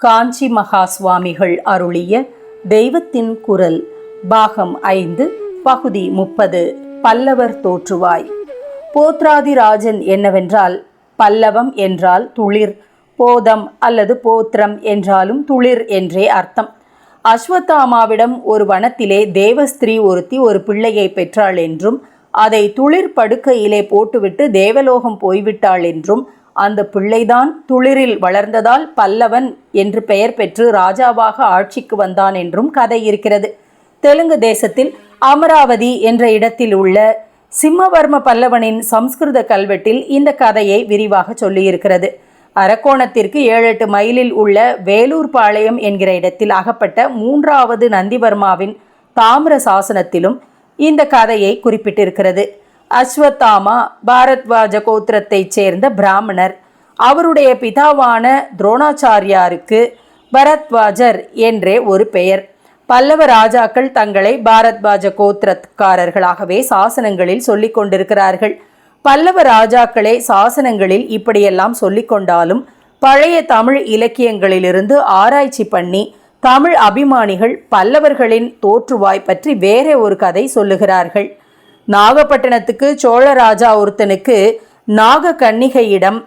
காஞ்சி மகா சுவாமிகள் அருளிய தெய்வத்தின் குரல் பாகம் ஐந்து பகுதி முப்பது பல்லவர் தோற்றுவாய். போத்ராதிராஜன் என்னவென்றால் பல்லவம் என்றால் துளிர் போதம் அல்லது போத்திரம் என்றாலும் துளிர் என்றே அர்த்தம். அஸ்வத்தாமாவிடம் ஒரு வனத்திலே தேவஸ்திரீ ஒருத்தி ஒரு பிள்ளையை பெற்றாள் என்றும் அதை துளிர் படுக்கையிலே போட்டுவிட்டு தேவலோகம் போய்விட்டாள் என்றும் அந்த பிள்ளைதான் துளிரில் வளர்ந்ததால் பல்லவன் என்று பெயர் பெற்று ராஜாவாக ஆட்சிக்கு வந்தான் என்றும் கதை இருக்கிறது. தெலுங்கு தேசத்தில் அமராவதி என்ற இடத்தில் உள்ள சிம்மவர்ம பல்லவனின் சம்ஸ்கிருத கல்வெட்டில் இந்த கதையை விரிவாக சொல்லியிருக்கிறது. அரக்கோணத்திற்கு ஏழு எட்டு மைலில் உள்ள வேலூர் பாளையம் என்கிற இடத்தில் அகப்பட்ட மூன்றாவது நந்திவர்மாவின் தாமிர சாசனத்திலும் இந்த கதையை குறிப்பிட்டிருக்கிறது. அஸ்வத்தாமா பாரத்வாஜ கோத்திரத்தைச் சேர்ந்த பிராமணர். அவருடைய பிதாவான துரோணாச்சாரியாருக்கு பரத்வாஜர் என்றே ஒரு பெயர். பல்லவ ராஜாக்கள் தங்களை பாரத்வாஜ கோத்திரக்காரர்களாகவே சாசனங்களில் சொல்லிக் கொண்டிருக்கிறார்கள். பல்லவ ராஜாக்களே சாசனங்களில் இப்படியெல்லாம் சொல்லிக் கொண்டாலும் பழைய தமிழ் இலக்கியங்களிலிருந்து ஆராய்ச்சி பண்ணி தமிழ் அபிமானிகள் பல்லவர்களின் தோற்றுவாய் பற்றி வேறே ஒரு கதை சொல்லுகிறார்கள். நாகப்பட்டினத்துக்கு சோழராஜா ஒருத்தனுக்கு நாக கன்னிகையிடம்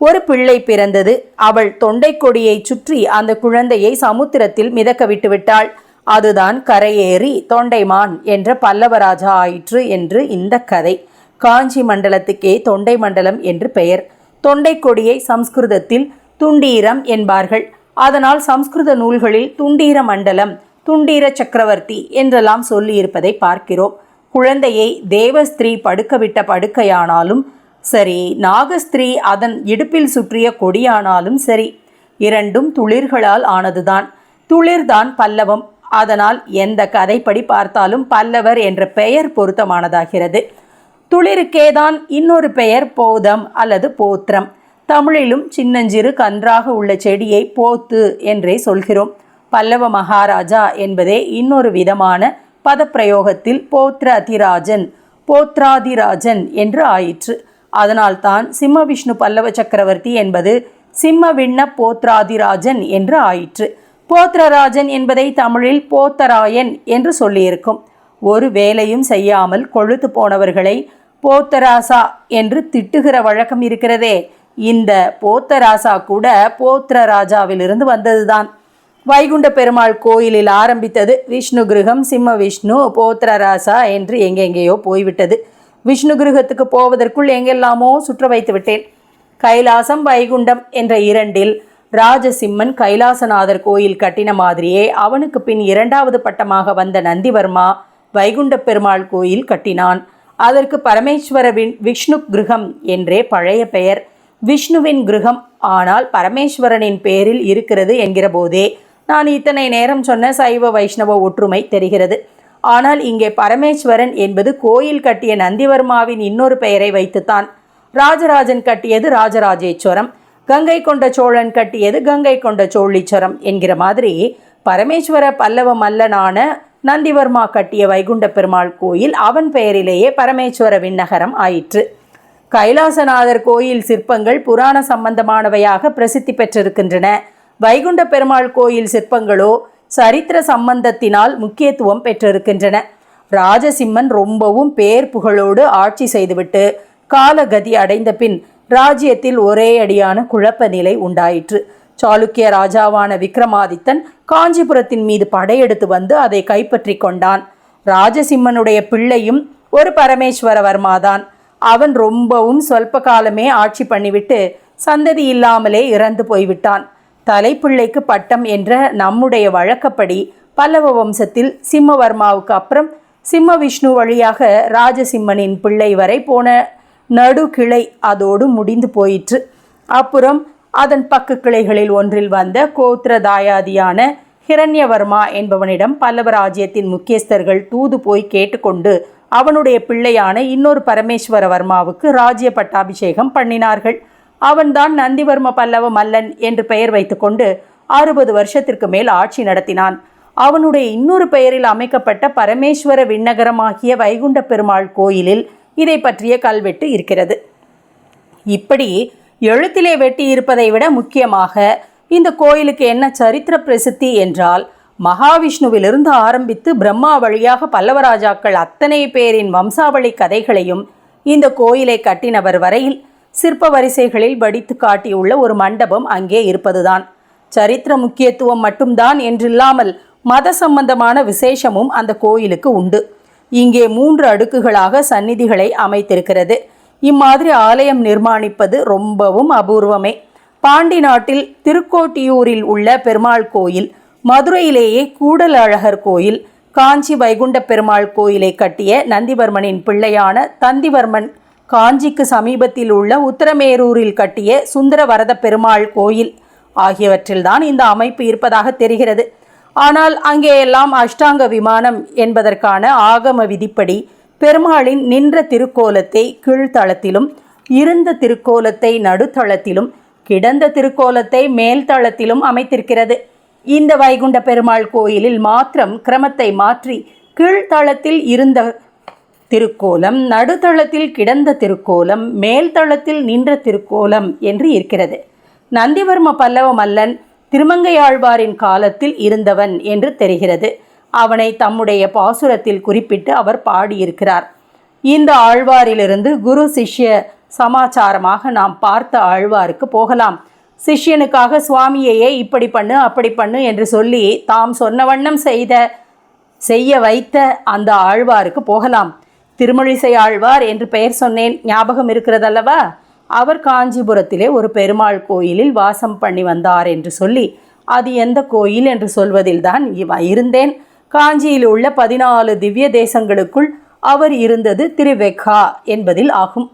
ஒரு பிள்ளை பிறந்தது. அவள் தொண்டை கொடியை சுற்றி அந்த குழந்தையை சமுத்திரத்தில் மிதக்க விட்டுவிட்டாள். அதுதான் கரையேறி தொண்டைமான் என்ற பல்லவராஜா ஆயிற்று என்று இந்த கதை. காஞ்சி மண்டலத்துக்கே தொண்டை மண்டலம் என்று பெயர். தொண்டை கொடியை சம்ஸ்கிருதத்தில் துண்டீரம் என்பார்கள். அதனால் சம்ஸ்கிருத நூல்களில் துண்டீர மண்டலம் துண்டீர சக்கரவர்த்தி என்றெல்லாம் சொல்லியிருப்பதை பார்க்கிறோம். குழந்தையை தேவஸ்திரீ படுக்கவிட்ட படுக்கையானாலும் சரி நாகஸ்திரீ அதன் இடுப்பில் சுற்றிய கொடியானாலும் சரி இரண்டும் துளிர்களால் ஆனதுதான். துளிர்தான் பல்லவம். அதனால் எந்த கதைப்படி பார்த்தாலும் பல்லவர் என்ற பெயர் பொருத்தமானதாகிறது. துளிருக்கேதான் இன்னொரு பெயர் போதம் அல்லது போத்திரம். தமிழிலும் சின்னஞ்சிறு கன்றாக உள்ள செடியை போத்து என்றே சொல்கிறோம். பல்லவ மகாராஜா என்பதே இன்னொரு விதமான பதப்பிரயோகத்தில் போத்ர அதிராஜன் போத்ராதிராஜன் என்று ஆயிற்று. அதனால்தான் சிம்ம விஷ்ணு பல்லவ சக்கரவர்த்தி என்பது சிம்ம விண்ண போத்ராதிராஜன் என்று ஆயிற்று. போத்ரராஜன் என்பதை தமிழில் போத்தராயன் என்று சொல்லியிருக்கும். ஒரு வேலையும் செய்யாமல் கொழுத்து போனவர்களை போத்தராசா என்று திட்டுகிற வழக்கம் இருக்கிறதே. இந்த போத்தராசா கூட போத்ரராஜாவிலிருந்து வந்ததுதான். வைகுண்ட பெருமாள் கோயிலில் ஆரம்பித்தது விஷ்ணு கிரகம் சிம்ம விஷ்ணு போத்ரராசா என்று எங்கெங்கேயோ போய்விட்டது. விஷ்ணு கிரகத்துக்கு போவதற்குள் எங்கெல்லாமோ சுற்ற வைத்து விட்டேன். கைலாசம் வைகுண்டம் என்ற இரண்டில் ராஜசிம்மன் கைலாசநாதர் கோயில் கட்டின மாதிரியே அவனுக்கு பின் இரண்டாவது பட்டமாக வந்த நந்திவர்மா வைகுண்ட பெருமாள் கோயில் கட்டினான். அதற்கு பரமேஸ்வரவின் விஷ்ணு கிரகம் என்றே பழைய பெயர். விஷ்ணுவின் கிரகம் ஆனால் பரமேஸ்வரனின் பெயரில் இருக்கிறது என்கிற போதே நான் இத்தனை நேரம் சொன்ன சைவ வைஷ்ணவ ஒற்றுமை தெரிகிறது. ஆனால் இங்கே பரமேஸ்வரன் என்பது கோயில் கட்டிய நந்திவர்மாவின் இன்னொரு பெயரை வைத்துத்தான். ராஜராஜன் கட்டியது ராஜராஜேஸ்வரம். கங்கை கொண்ட சோழன் கட்டியது கங்கை கொண்ட சோழீஸ்வரம் என்கிற மாதிரி பரமேஸ்வர பல்லவ மல்லனான நந்திவர்மா கட்டிய வைகுண்ட பெருமாள் கோயில் அவன் பெயரிலேயே பரமேஸ்வர விண்ணகரம் ஆயிற்று. கைலாசநாதர் கோயில் சிற்பங்கள் புராண சம்பந்தமானவையாக பிரசித்தி பெற்றிருக்கின்றன. வைகுண்ட பெருமாள் கோயில் சிற்பங்களோ சரித்திர சம்பந்தத்தினால் முக்கியத்துவம் பெற்றிருக்கின்றன. ராஜசிம்மன் ரொம்பவும் பேர் புகழோடு ஆட்சி செய்துவிட்டு காலகதி அடைந்த பின் ராஜ்யத்தில் ஒரே அடியான குழப்ப நிலை உண்டாயிற்று. சாளுக்கிய ராஜாவான விக்ரமாதித்தன் காஞ்சிபுரத்தின் மீது படையெடுத்து வந்து அதை கைப்பற்றி கொண்டான். ராஜசிம்மனுடைய பிள்ளையும் ஒரு பரமேஸ்வரவர்மாதான். அவன் ரொம்பவும் சொல்ப காலமே ஆட்சி பண்ணிவிட்டு சந்ததி இல்லாமலே இறந்து போய்விட்டான். தலைப்பிள்ளைக்கு பட்டம் என்ற நம்முடைய வழக்கப்படி பல்லவ வம்சத்தில் சிம்மவர்மாவுக்கு அப்புறம் சிம்ம விஷ்ணு வழியாக ராஜசிம்மனின் பிள்ளை வரை போன நடுகிளை அதோடு முடிந்து போயிற்று. அப்புறம் அதன் பக்கு கிளைகளில் ஒன்றில் வந்த கோத்திர தாயாதியான ஹிரண்யவர்மா என்பவனிடம் பல்லவ ராஜ்யத்தின் முக்கியஸ்தர்கள் தூது போய் கேட்டுக்கொண்டு அவனுடைய பிள்ளையான இன்னொரு பரமேஸ்வரவர்மாவுக்கு ராஜ்ய பட்டாபிஷேகம் பண்ணினார்கள். அவன்தான் நந்திவர்ம பல்லவ மல்லன் என்று பெயர் வைத்துக்கொண்டு அறுபது வருஷத்திற்கு மேல் ஆட்சி நடத்தினான். அவனுடைய இன்னொரு பெயரில் அமைக்கப்பட்ட பரமேஸ்வர விண்ணகரமாகிய வைகுண்ட பெருமாள் கோயிலில் இதை பற்றிய கல்வெட்டு இருக்கிறது. இப்படி எழுத்திலே வெட்டி இருப்பதை விட முக்கியமாக இந்த கோயிலுக்கு என்ன சரித்திர பிரசித்தி என்றால் மகாவிஷ்ணுவிலிருந்து ஆரம்பித்து பிரம்மா வழியாக பல்லவராஜாக்கள் அத்தனை பேரின் வம்சாவளி கதைகளையும் இந்த கோயிலை கட்டினவர் வரையில் சிற்ப வரிசைகளில் வடித்து காட்டியுள்ள ஒரு மண்டபம் அங்கே இருப்பதுதான். சரித்திர முக்கியத்துவம் மட்டும்தான் என்றில்லாமல் மத சம்பந்தமான விசேஷமும் அந்த கோயிலுக்கு உண்டு. இங்கே மூன்று அடுக்குகளாக சந்நிதிகளை அமைத்திருக்கிறது. இம்மாதிரி ஆலயம் நிர்மாணிப்பது ரொம்பவும் அபூர்வமே. பாண்டி நாட்டில் திருக்கோட்டியூரில் உள்ள பெருமாள் கோயில் மதுரையிலேயே கூடல் அழகர் கோயில் காஞ்சி வைகுண்ட பெருமாள் கோயிலை கட்டிய நந்திவர்மனின் பிள்ளையான தந்திவர்மன் காஞ்சிக்கு சமீபத்தில் உள்ள உத்தரமேரூரில் கட்டிய சுந்தரவரத பெருமாள் கோயில் ஆகியவற்றில்தான் இந்த அமைப்பு இருப்பதாக தெரிகிறது. ஆனால் அங்கே எல்லாம் அஷ்டாங்க விமானம் என்பதற்கான ஆகம விதிப்படி பெருமாளின் நின்ற திருக்கோலத்தை கீழ்த்தளத்திலும் இருந்த திருக்கோலத்தை நடுத்தளத்திலும் கிடந்த திருக்கோலத்தை மேல்தளத்திலும் அமைத்திருக்கிறது. இந்த வைகுண்ட பெருமாள் கோயிலில் மாத்திரம் கிரமத்தை மாற்றி கீழ்த்தளத்தில் இருந்த திருக்கோலம் நடுத்தளத்தில் கிடந்த திருக்கோலம் மேல்தளத்தில் நின்ற திருக்கோலம் என்று இருக்கிறது. நந்திவர்ம பல்லவ மல்லன் திருமங்கையாழ்வாரின் காலத்தில் இருந்தவன் என்று தெரிகிறது. அவனை தம்முடைய பாசுரத்தில் குறிப்பிட்டு அவர் பாடியிருக்கிறார். இந்த ஆழ்வாரிலிருந்து குரு சிஷ்ய சமாச்சாரமாக நாம் பார்த்த ஆழ்வாருக்கு போகலாம். சிஷ்யனுக்காக சுவாமியையே இப்படி பண்ணு அப்படி பண்ணு என்று சொல்லி தாம் சொன்ன வண்ணம் செய்த செய்ய வைத்த அந்த ஆழ்வாருக்கு போகலாம். திருமழிசை ஆழ்வார் என்று பெயர் சொன்னேன். ஞாபகம் இருக்கிறதல்லவா? அவர் காஞ்சிபுரத்திலே ஒரு பெருமாள் கோயிலில் வாசம் பண்ணி வந்தார் என்று சொல்லி அது எந்த கோயில் என்று சொல்வதில்தான் இவ இருந்தேன். காஞ்சியில் உள்ள பதினாலு திவ்ய தேசங்களுக்குள் அவர் இருந்தது திருவெக்கா என்பதில் ஆகும்.